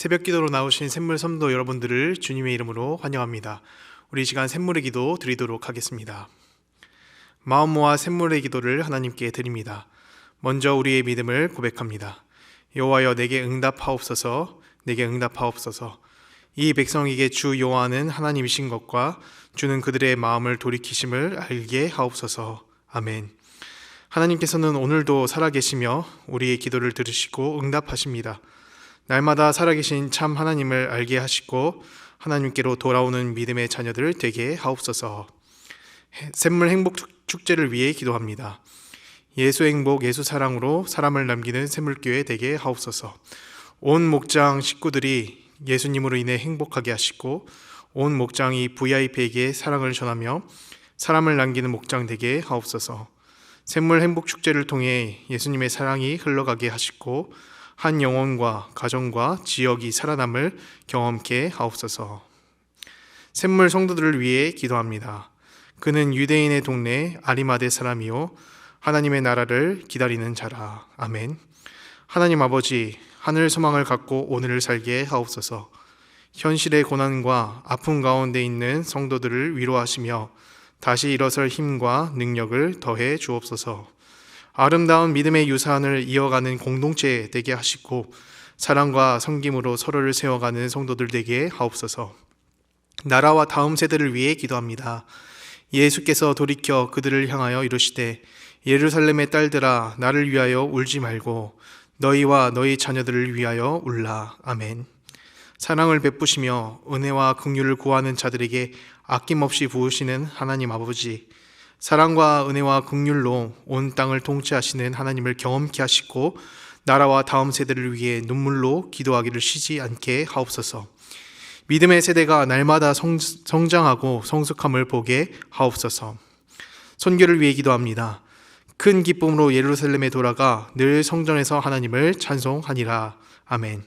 새벽 기도로 나오신 샘물 섬도 여러분들을 주님의 이름으로 환영합니다. 우리 이 시간 샘물의 기도 드리도록 하겠습니다. 마음 모아 샘물의 기도를 하나님께 드립니다. 먼저 우리의 믿음을 고백합니다. 여호와여 내게 응답하옵소서 내게 응답하옵소서 이 백성에게 주 여호와는 하나님이신 것과 주는 그들의 마음을 돌이키심을 알게 하옵소서 아멘 하나님께서는 오늘도 살아계시며 우리의 기도를 들으시고 응답하십니다. 날마다 살아계신 참 하나님을 알게 하시고 하나님께로 돌아오는 믿음의 자녀들 되게 하옵소서. 샘물 행복 축제를 위해 기도합니다. 예수 행복, 예수 사랑으로 사람을 남기는 샘물교회 되게 하옵소서. 온 목장 식구들이 예수님으로 인해 행복하게 하시고 온 목장이 VIP에게 사랑을 전하며 사람을 남기는 목장 되게 하옵소서. 샘물 행복 축제를 통해 예수님의 사랑이 흘러가게 하시고 한 영혼과 가정과 지역이 살아남을 경험케 하옵소서. 샘물 성도들을 위해 기도합니다. 그는 유대인의 동네 아리마대 사람이요 하나님의 나라를 기다리는 자라. 아멘. 하나님 아버지 하늘 소망을 갖고 오늘을 살게 하옵소서. 현실의 고난과 아픔 가운데 있는 성도들을 위로하시며 다시 일어설 힘과 능력을 더해 주옵소서. 아름다운 믿음의 유산을 이어가는 공동체 되게 하시고 사랑과 섬김으로 서로를 세워가는 성도들 되게 하옵소서. 나라와 다음 세대를 위해 기도합니다. 예수께서 돌이켜 그들을 향하여 이르시되 예루살렘의 딸들아 나를 위하여 울지 말고 너희와 너희 자녀들을 위하여 울라. 아멘. 사랑을 베푸시며 은혜와 긍휼을 구하는 자들에게 아낌없이 부으시는 하나님 아버지 사랑과 은혜와 긍휼로 온 땅을 통치하시는 하나님을 경험케 하시고 나라와 다음 세대를 위해 눈물로 기도하기를 쉬지 않게 하옵소서. 믿음의 세대가 날마다 성, 성장하고 성숙함을 보게 하옵소서. 선교를 위해 기도합니다. 큰 기쁨으로 예루살렘에 돌아가 늘 성전에서 하나님을 찬송하니라. 아멘.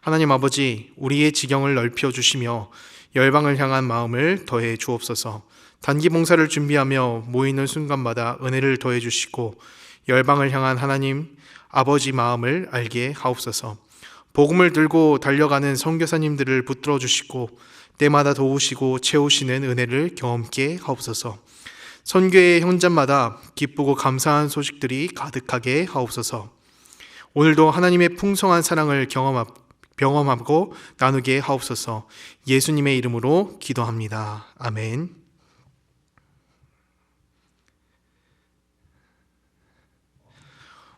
하나님 아버지, 우리의 지경을 넓혀 주시며 열방을 향한 마음을 더해 주옵소서. 단기 봉사를 준비하며 모이는 순간마다 은혜를 더해 주시고 열방을 향한 하나님 아버지 마음을 알게 하옵소서. 복음을 들고 달려가는 선교사님들을 붙들어 주시고 때마다 도우시고 채우시는 은혜를 경험케 하옵소서. 선교의 현장마다 기쁘고 감사한 소식들이 가득하게 하옵소서. 오늘도 하나님의 풍성한 사랑을 경험하고 나누게 하옵소서. 예수님의 이름으로 기도합니다. 아멘.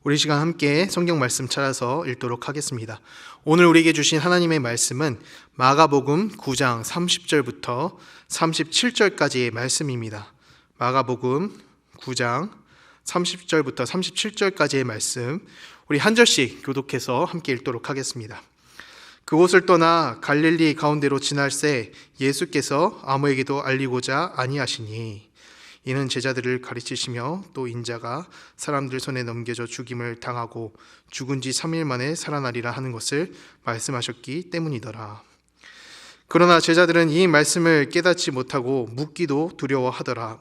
우리 시간 함께 성경 말씀 찾아서 읽도록 하겠습니다. 오늘 우리에게 주신 하나님의 말씀은 마가복음 9장 30절부터 37절까지의 말씀입니다. 마가복음 9장 30절부터 37절까지의 말씀 우리 한 절씩 교독해서 함께 읽도록 하겠습니다. 그곳을 떠나 갈릴리 가운데로 지날새 예수께서 아무에게도 알리고자 아니하시니 이는 제자들을 가르치시며 또 인자가 사람들 손에 넘겨져 죽임을 당하고 죽은 지 3일 만에 살아나리라 하는 것을 말씀하셨기 때문이더라. 그러나 제자들은 이 말씀을 깨닫지 못하고 묻기도 두려워하더라.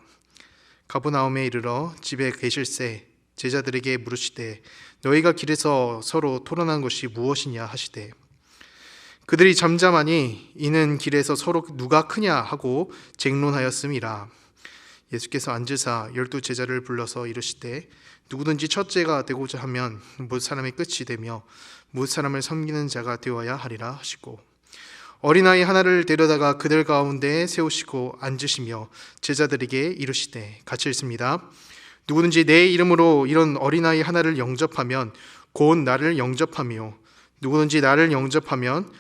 가보나움에 이르러 집에 계실새 제자들에게 물으시되 너희가 길에서 서로 토론한 것이 무엇이냐 하시되 그들이 잠잠하니 이는 길에서 서로 누가 크냐 하고 쟁론하였음이라. 예수께서 앉으사 열두 제자를 불러서 이르시되 누구든지 첫째가 되고자 하면 못 사람의 끝이 되며 못 사람을 섬기는 자가 되어야 하리라 하시고 어린아이 하나를 데려다가 그들 가운데 세우시고 앉으시며 제자들에게 이르시되 같이 읽습니다. 누구든지 내 이름으로 이런 어린아이 하나를 영접하면 곧 나를 영접하며 누구든지 나를 영접하면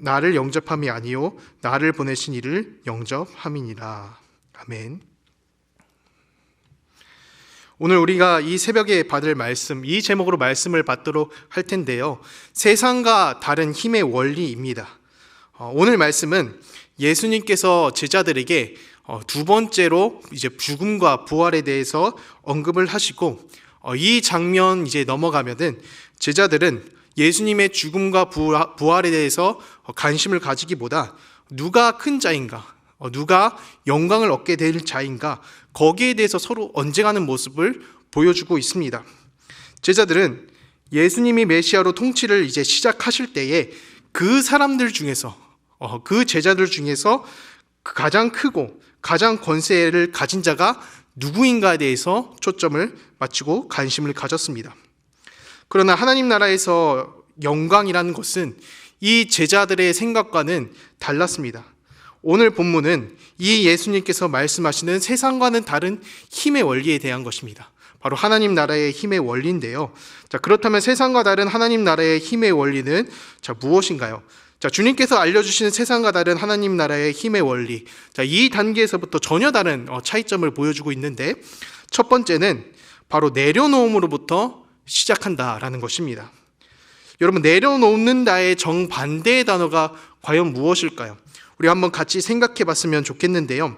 나를 영접함이 아니요 나를 보내신 이를 영접함이니라. 아멘. 오늘 우리가 이 새벽에 받을 말씀, 이 제목으로 말씀을 받도록 할 텐데요. 세상과 다른 힘의 원리입니다. 어, 오늘 말씀은 예수님께서 제자들에게 어, 두 번째로 이제 죽음과 부활에 대해서 언급을 하시고 어, 이 장면 이제 넘어가면은 제자들은 예수님의 죽음과 부활에 대해서 관심을 가지기보다 누가 큰 자인가, 누가 영광을 얻게 될 자인가, 거기에 대해서 서로 언쟁하는 모습을 보여주고 있습니다. 제자들은 예수님이 메시아로 통치를 이제 시작하실 때에 그 사람들 중에서 어, 그 제자들 중에서 가장 크고 가장 권세를 가진 자가 누구인가에 대해서 초점을 맞추고 관심을 가졌습니다. 그러나 하나님 나라에서 영광이라는 것은 이 제자들의 생각과는 달랐습니다. 오늘 본문은 이 예수님께서 말씀하시는 세상과는 다른 힘의 원리에 대한 것입니다. 바로 하나님 나라의 힘의 원리인데요. 자, 그렇다면 세상과 다른 하나님 나라의 힘의 원리는 자, 무엇인가요? 자, 주님께서 알려주시는 세상과 다른 하나님 나라의 힘의 원리. 자, 이 단계에서부터 전혀 다른 어, 차이점을 보여주고 있는데, 첫 번째는 바로 내려놓음으로부터 시작한다라는 것입니다. 여러분, 내려놓는다의 정반대의 단어가 과연 무엇일까요? 우리 한번 같이 생각해 봤으면 좋겠는데요.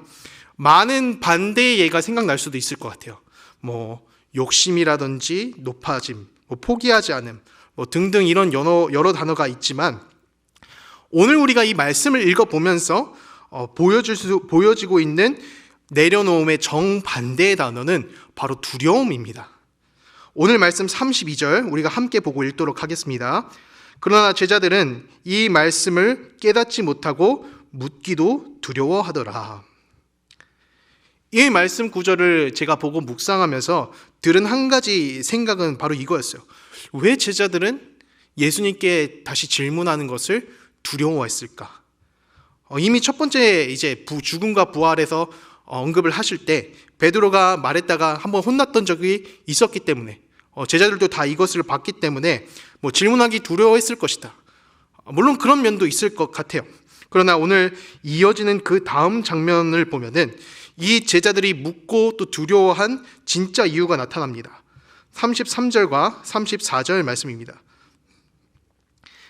많은 반대의 예가 생각날 수도 있을 것 같아요. 뭐, 욕심이라든지 높아짐, 뭐 포기하지 않음, 뭐 등등 이런 여러, 여러 단어가 있지만 오늘 우리가 이 말씀을 읽어보면서 어, 보여줄 수, 보여지고 있는 내려놓음의 정반대의 단어는 바로 두려움입니다. 오늘 말씀 32절 우리가 함께 보고 읽도록 하겠습니다. 그러나 제자들은 이 말씀을 깨닫지 못하고 묻기도 두려워하더라. 이 말씀 구절을 제가 보고 묵상하면서 들은 한 가지 생각은 바로 이거였어요. 왜 제자들은 예수님께 다시 질문하는 것을 두려워했을까? 어, 이미 첫 번째 이제 부, 죽음과 부활에서 어, 언급을 하실 때 베드로가 말했다가 한번 혼났던 적이 있었기 때문에 어, 제자들도 다 이것을 봤기 때문에 뭐 질문하기 두려워했을 것이다. 어, 물론 그런 면도 있을 것 같아요. 그러나 오늘 이어지는 그 다음 장면을 보면은 이 제자들이 묻고 또 두려워한 진짜 이유가 나타납니다. 33절과 34절 말씀입니다.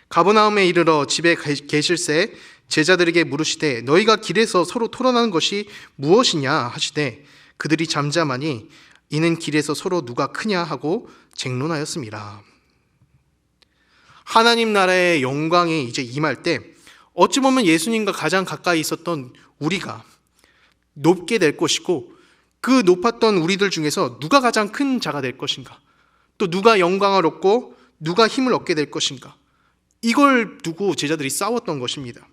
가버나움에 이르러 집에 계실새 제자들에게 물으시되 너희가 길에서 서로 토론하는 것이 무엇이냐 하시되 그들이 잠잠하니 이는 길에서 서로 누가 크냐 하고 쟁론하였습니다. 하나님 나라의 영광이 이제 임할 때 어찌 보면 예수님과 가장 가까이 있었던 우리가 높게 될 것이고 그 높았던 우리들 중에서 누가 가장 큰 자가 될 것인가? 또 누가 영광을 얻고 누가 힘을 얻게 될 것인가? 이걸 두고 제자들이 싸웠던 것입니다.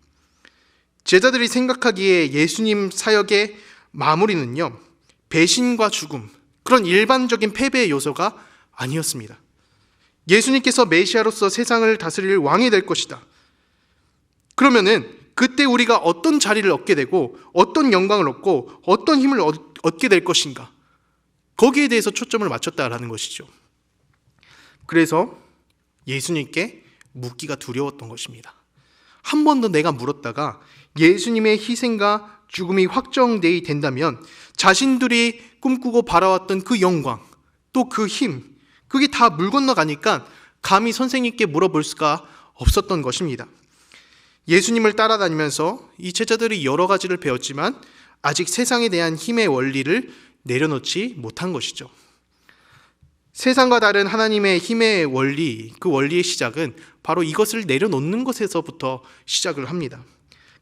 제자들이 생각하기에 예수님 사역의 마무리는요, 배신과 죽음, 그런 일반적인 패배의 요소가 아니었습니다. 예수님께서 메시아로서 세상을 다스릴 왕이 될 것이다. 그러면은 그때 우리가 어떤 자리를 얻게 되고 어떤 영광을 얻고 어떤 힘을 얻게 될 것인가? 거기에 대해서 초점을 맞췄다라는 것이죠. 그래서 예수님께 묻기가 두려웠던 것입니다. 한 번 더 내가 물었다가 예수님의 희생과 죽음이 확정되이 된다면 자신들이 꿈꾸고 바라왔던 그 영광, 또 그 힘, 그게 다 물 건너가니까 감히 선생님께 물어볼 수가 없었던 것입니다. 예수님을 따라다니면서 이 제자들이 여러 가지를 배웠지만 아직 세상에 대한 힘의 원리를 내려놓지 못한 것이죠. 세상과 다른 하나님의 힘의 원리, 그 원리의 시작은 바로 이것을 내려놓는 것에서부터 시작을 합니다.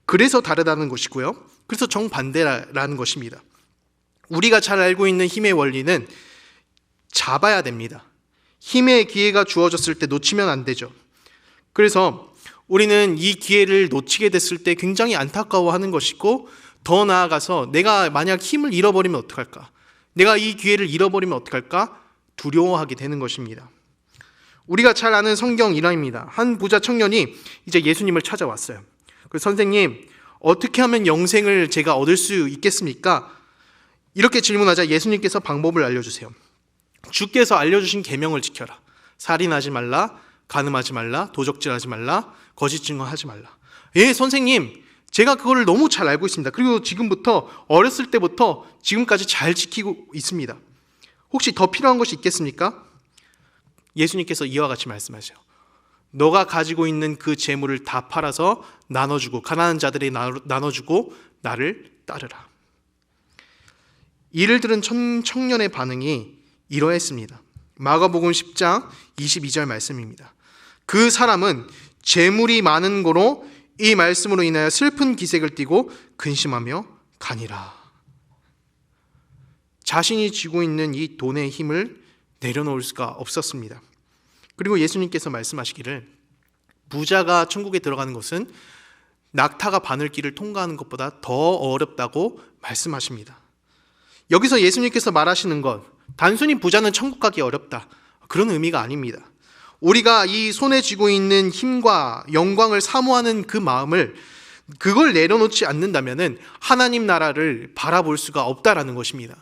그래서 다르다는 것이고요. 그래서 정반대라는 것입니다. 우리가 잘 알고 있는 힘의 원리는 잡아야 됩니다. 힘의 기회가 주어졌을 때 놓치면 안 되죠. 그래서 우리는 이 기회를 놓치게 됐을 때 굉장히 안타까워하는 것이고 더 나아가서 내가 만약 힘을 잃어버리면 어떡할까? 내가 이 기회를 잃어버리면 어떡할까? 두려워하게 되는 것입니다. 우리가 잘 아는 성경 일화입니다. 한 부자 청년이 이제 예수님을 찾아왔어요. 그 선생님, 어떻게 하면 영생을 제가 얻을 수 있겠습니까? 이렇게 질문하자 예수님께서 방법을 알려주세요. 주께서 알려주신 계명을 지켜라. 살인하지 말라, 가늠하지 말라, 도적질하지 말라, 거짓 증언하지 말라. 예, 선생님, 제가 그거를 너무 잘 알고 있습니다. 그리고 지금부터 어렸을 때부터 지금까지 잘 지키고 있습니다. 혹시 더 필요한 것이 있겠습니까? 예수님께서 이와 같이 말씀하셔요. 너가 가지고 있는 그 재물을 다 팔아서 나눠주고 가난한 자들이 나눠주고 나를 따르라. 이를 들은 청년의 반응이 이러했습니다. 마가복음 10장 22절 말씀입니다. 그 사람은 재물이 많은 거로 이 말씀으로 인하여 슬픈 기색을 띠고 근심하며 가니라. 자신이 쥐고 있는 이 돈의 힘을 내려놓을 수가 없었습니다. 그리고 예수님께서 말씀하시기를 부자가 천국에 들어가는 것은 낙타가 바늘길을 통과하는 것보다 더 어렵다고 말씀하십니다. 여기서 예수님께서 말하시는 것, 단순히 부자는 천국 가기 어렵다. 그런 의미가 아닙니다. 우리가 이 손에 쥐고 있는 힘과 영광을 사모하는 그 마음을 그걸 내려놓지 않는다면은 하나님 나라를 바라볼 수가 없다라는 것입니다.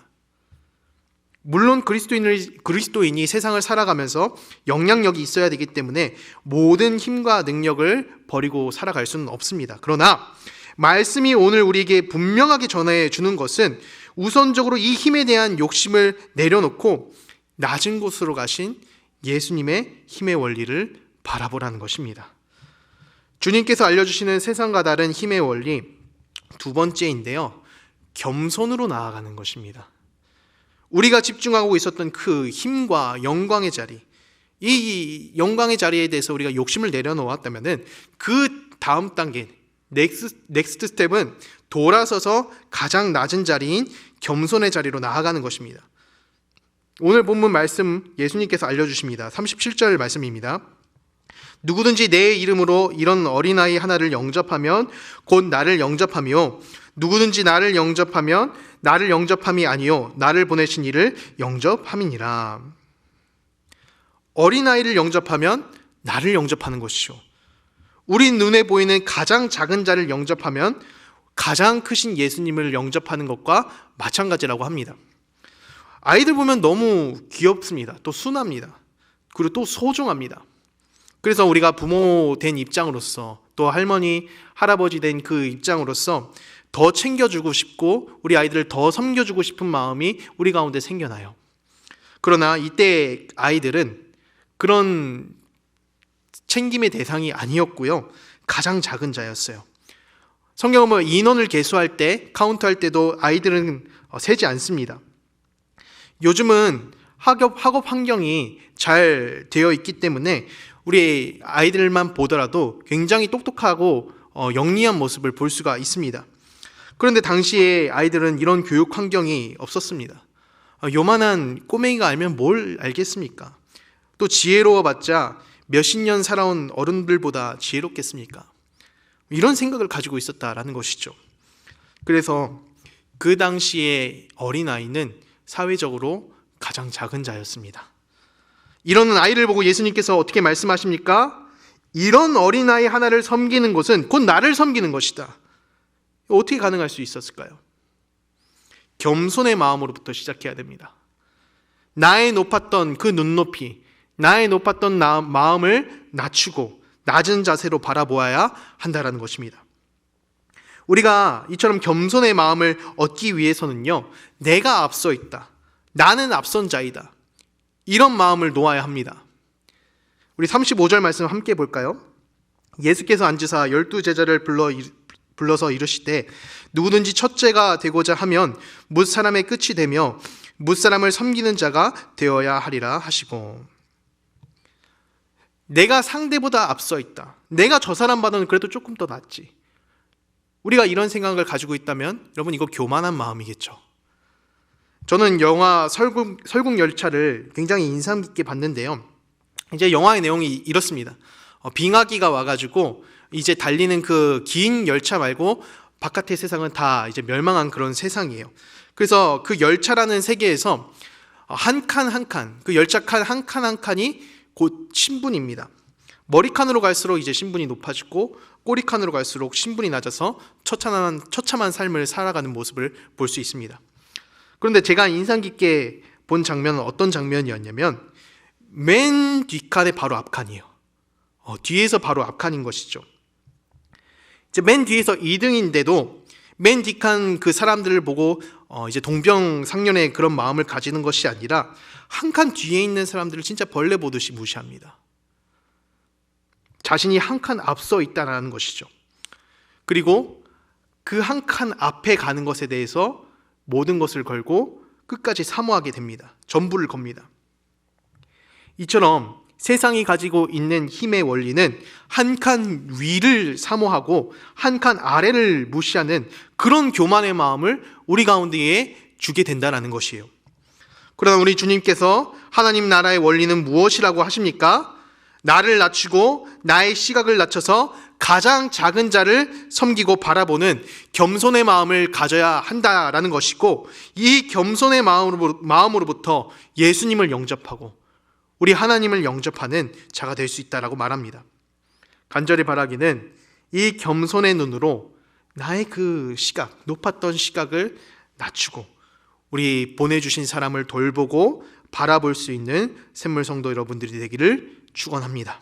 물론 그리스도인을, 그리스도인이 세상을 살아가면서 영향력이 있어야 되기 때문에 모든 힘과 능력을 버리고 살아갈 수는 없습니다. 그러나 말씀이 오늘 우리에게 분명하게 전해 주는 것은 우선적으로 이 힘에 대한 욕심을 내려놓고 낮은 곳으로 가신 예수님의 힘의 원리를 바라보라는 것입니다. 주님께서 알려주시는 세상과 다른 힘의 원리 두 번째인데요. 겸손으로 나아가는 것입니다. 우리가 집중하고 있었던 그 힘과 영광의 자리, 이 영광의 자리에 대해서 우리가 욕심을 내려놓았다면은 그 다음 단계, 넥스, 넥스트 스텝은 돌아서서 가장 낮은 자리인 겸손의 자리로 나아가는 것입니다. 오늘 본문 말씀 예수님께서 알려주십니다. 37절 말씀입니다. 누구든지 내 이름으로 이런 어린아이 하나를 영접하면 곧 나를 영접하며 누구든지 나를 영접하면 나를 영접함이 아니요 나를 보내신 이를 영접함이니라. 어린아이를 영접하면 나를 영접하는 것이죠. 우리 눈에 보이는 가장 작은 자를 영접하면 가장 크신 예수님을 영접하는 것과 마찬가지라고 합니다. 아이들 보면 너무 귀엽습니다. 또 순합니다. 그리고 또 소중합니다. 그래서 우리가 부모 된 입장으로서 또 할머니, 할아버지 된 그 입장으로서 더 챙겨주고 싶고 우리 아이들을 더 섬겨주고 싶은 마음이 우리 가운데 생겨나요. 그러나 이때 아이들은 그런 챙김의 대상이 아니었고요. 가장 작은 자였어요. 성경은 뭐 인원을 계수할 때, 카운트할 때도 아이들은 어, 세지 않습니다. 요즘은 학업, 학업 환경이 잘 되어 있기 때문에 우리 아이들만 보더라도 굉장히 똑똑하고 어, 영리한 모습을 볼 수가 있습니다. 그런데 당시에 아이들은 이런 교육 환경이 없었습니다. 어, 요만한 꼬맹이가 알면 뭘 알겠습니까? 또 지혜로워봤자 몇십 년 살아온 어른들보다 지혜롭겠습니까? 이런 생각을 가지고 있었다라는 것이죠. 그래서 그 당시에 어린아이는 사회적으로 가장 작은 자였습니다. 이런 아이를 보고 예수님께서 어떻게 말씀하십니까? 이런 어린아이 하나를 섬기는 것은 곧 나를 섬기는 것이다. 어떻게 가능할 수 있었을까요? 겸손의 마음으로부터 시작해야 됩니다. 나의 높았던 그 눈높이, 나의 높았던 나, 마음을 낮추고 낮은 자세로 바라보아야 한다라는 것입니다. 우리가 이처럼 겸손의 마음을 얻기 위해서는요, 내가 앞서 있다. 나는 앞선 자이다. 이런 마음을 놓아야 합니다. 우리 35절 말씀 함께 볼까요? 예수께서 앉으사 열두 제자를 불러 불러서 이르시되 누구든지 첫째가 되고자 하면 뭇 사람의 끝이 되며 뭇 사람을 섬기는 자가 되어야 하리라 하시고 내가 상대보다 앞서 있다. 내가 저 사람보다는 그래도 조금 더 낫지. 우리가 이런 생각을 가지고 있다면 여러분 이거 교만한 마음이겠죠. 저는 영화 설국, 설국 열차를 굉장히 인상 깊게 봤는데요. 이제 영화의 내용이 이렇습니다. 어, 빙하기가 와가지고 이제 달리는 그 긴 열차 말고 바깥의 세상은 다 이제 멸망한 그런 세상이에요. 그래서 그 열차라는 세계에서 한 칸 한 칸, 그 열차 칸 한 칸 한 칸이 곧 신분입니다. 머리칸으로 갈수록 이제 신분이 높아지고 꼬리칸으로 갈수록 신분이 낮아서 처참한, 처참한 삶을 살아가는 모습을 볼 수 있습니다. 그런데 제가 인상 깊게 본 장면은 어떤 장면이었냐면 맨 뒷칸에 바로 앞칸이에요. 어, 뒤에서 바로 앞칸인 것이죠. 이제 맨 뒤에서 2등인데도 맨 뒷칸 그 사람들을 보고 어, 이제 동병상련의 그런 마음을 가지는 것이 아니라 한 칸 뒤에 있는 사람들을 진짜 벌레 보듯이 무시합니다. 자신이 한 칸 앞서 있다는 것이죠. 그리고 그 한 칸 앞에 가는 것에 대해서 모든 것을 걸고 끝까지 사모하게 됩니다. 전부를 겁니다. 이처럼 세상이 가지고 있는 힘의 원리는 한 칸 위를 사모하고 한 칸 아래를 무시하는 그런 교만의 마음을 우리 가운데에 주게 된다는 것이에요. 그러나 우리 주님께서 하나님 나라의 원리는 무엇이라고 하십니까? 나를 낮추고 나의 시각을 낮춰서 가장 작은 자를 섬기고 바라보는 겸손의 마음을 가져야 한다라는 것이고 이 겸손의 마음으로, 마음으로부터 예수님을 영접하고 우리 하나님을 영접하는 자가 될 수 있다라고 말합니다. 간절히 바라기는 이 겸손의 눈으로 나의 그 시각, 높았던 시각을 낮추고 우리 보내주신 사람을 돌보고 바라볼 수 있는 샘물 성도 여러분들이 되기를 축원합니다.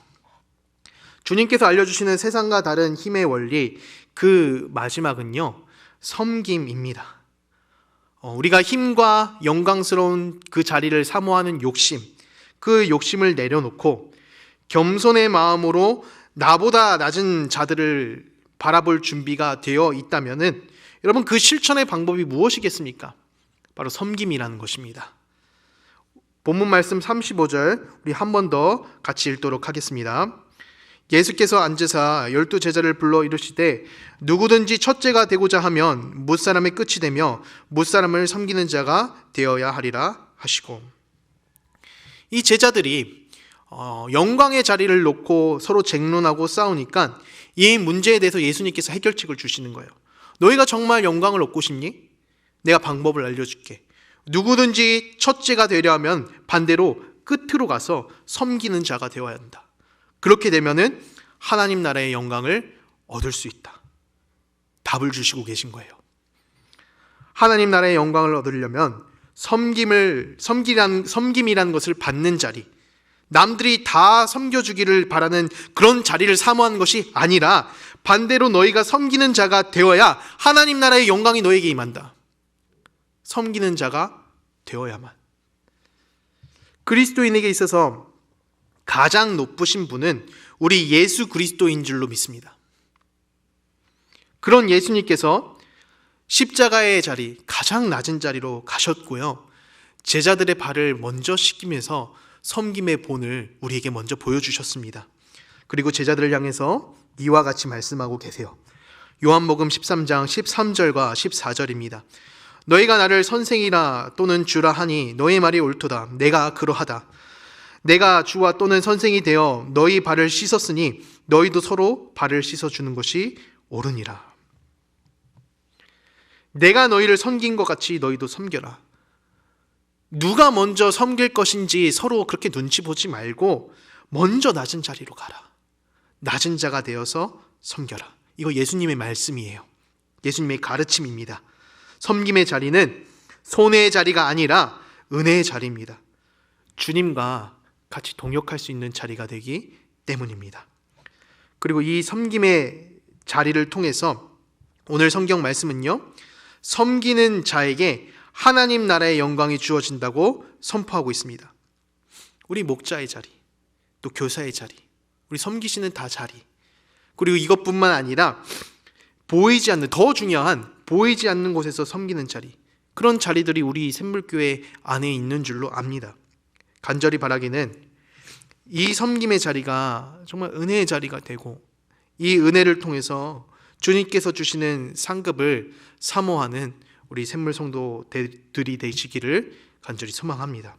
주님께서 알려주시는 세상과 다른 힘의 원리 그 마지막은요 섬김입니다. 어, 우리가 힘과 영광스러운 그 자리를 사모하는 욕심, 그 욕심을 내려놓고 겸손의 마음으로 나보다 낮은 자들을 바라볼 준비가 되어 있다면은 여러분 그 실천의 방법이 무엇이겠습니까? 바로 섬김이라는 것입니다. 본문 말씀 35절 우리 한 번 더 같이 읽도록 하겠습니다. 예수께서 앉으사 열두 제자를 불러 이르시되 누구든지 첫째가 되고자 하면 무사람의 끝이 되며 무사람을 섬기는 자가 되어야 하리라 하시고 이 제자들이 어, 영광의 자리를 놓고 서로 쟁론하고 싸우니까 이 문제에 대해서 예수님께서 해결책을 주시는 거예요. 너희가 정말 영광을 얻고 싶니? 내가 방법을 알려줄게. 누구든지 첫째가 되려면 반대로 끝으로 가서 섬기는 자가 되어야 한다. 그렇게 되면은 하나님 나라의 영광을 얻을 수 있다. 답을 주시고 계신 거예요. 하나님 나라의 영광을 얻으려면 섬김을 섬기란 섬김이라는 것을 받는 자리, 남들이 다 섬겨주기를 바라는 그런 자리를 사모하는 것이 아니라 반대로 너희가 섬기는 자가 되어야 하나님 나라의 영광이 너에게 임한다. 섬기는 자가 되어야만. 그리스도인에게 있어서 가장 높으신 분은 우리 예수 그리스도인 줄로 믿습니다. 그런 예수님께서 십자가의 자리, 가장 낮은 자리로 가셨고요. 제자들의 발을 먼저 씻기면서 섬김의 본을 우리에게 먼저 보여주셨습니다. 그리고 제자들을 향해서 이와 같이 말씀하고 계세요. 요한복음 13장 13절과 14절입니다. 너희가 나를 선생이라 또는 주라 하니 너희 말이 옳도다. 내가 그러하다. 내가 주와 또는 선생이 되어 너희 발을 씻었으니 너희도 서로 발을 씻어 주는 것이 옳으니라. 내가 너희를 섬긴 것 같이 너희도 섬겨라. 누가 먼저 섬길 것인지 서로 그렇게 눈치 보지 말고 먼저 낮은 자리로 가라. 낮은 자가 되어서 섬겨라. 이거 예수님의 말씀이에요. 예수님의 가르침입니다. 섬김의 자리는 손해의 자리가 아니라 은혜의 자리입니다. 주님과 같이 동역할 수 있는 자리가 되기 때문입니다. 그리고 이 섬김의 자리를 통해서 오늘 성경 말씀은요, 섬기는 자에게 하나님 나라의 영광이 주어진다고 선포하고 있습니다. 우리 목자의 자리, 또 교사의 자리, 우리 섬기시는 다 자리, 그리고 이것뿐만 아니라 보이지 않는 더 중요한 보이지 않는 곳에서 섬기는 자리, 그런 자리들이 우리 샘물교회 안에 있는 줄로 압니다. 간절히 바라기는 이 섬김의 자리가 정말 은혜의 자리가 되고 이 은혜를 통해서 주님께서 주시는 상급을 사모하는 우리 샘물 성도들이 되시기를 간절히 소망합니다.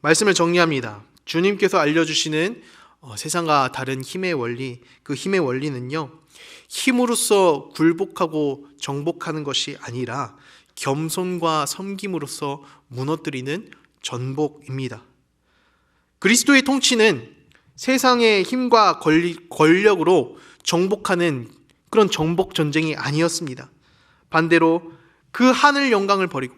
말씀을 정리합니다. 주님께서 알려주시는 어, 세상과 다른 힘의 원리, 그 힘의 원리는요, 힘으로써 굴복하고 정복하는 것이 아니라 겸손과 섬김으로써 무너뜨리는 전복입니다. 그리스도의 통치는 세상의 힘과 권력으로 정복하는 그런 정복 전쟁이 아니었습니다. 반대로 그 하늘 영광을 버리고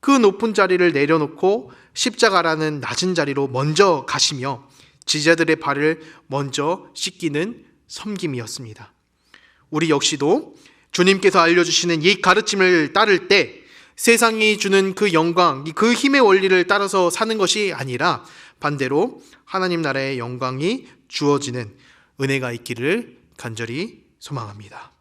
그 높은 자리를 내려놓고 십자가라는 낮은 자리로 먼저 가시며 지자들의 발을 먼저 씻기는 섬김이었습니다. 우리 역시도 주님께서 알려주시는 이 가르침을 따를 때 세상이 주는 그 영광, 그 힘의 원리를 따라서 사는 것이 아니라 반대로 하나님 나라의 영광이 주어지는 은혜가 있기를 간절히 소망합니다.